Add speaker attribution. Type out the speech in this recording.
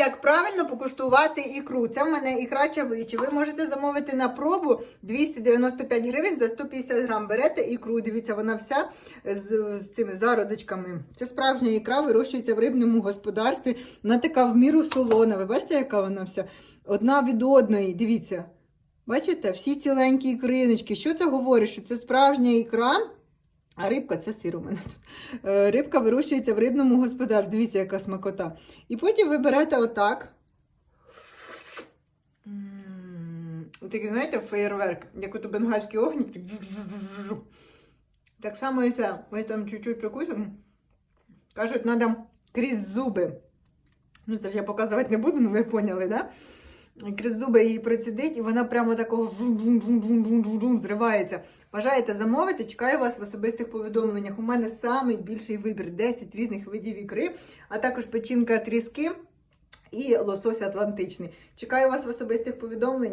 Speaker 1: Як правильно покуштувати ікру? Це в мене ікра чавичі. Ви можете замовити на пробу 295 гривень за 150 грам. Берете ікру, дивіться, вона вся з, з цими зародочками. Це справжня ікра, вирощується в рибному господарстві. Вона така в міру солона. Ви бачите, яка вона вся? Одна від одної. Дивіться. Бачите, всі ціленькі ікриночки. Що це говорить? Що це справжня ікра? А рибка це сир у мене тут. Е, Рибка вирощується в рибному господарстві. Дивіться, яка смакота. І потім ви берете отак. Такий, знаєте, феєрверк, як ото бенгальський огні. так само і це. Ми там чуть-чуть прикусимо. Кажуть, треба крізь зуби. Ну, це ж я показувати не буду, ну ви поняли, да? Крізь зуби її процідить, і вона прямо такого зривається. Бажаєте замовити, чекаю вас в особистих повідомленнях. У мене самий більший вибір 10 різних видів ікри, а також печінка тріски і лосось атлантичний. Чекаю вас в особистих повідомленнях.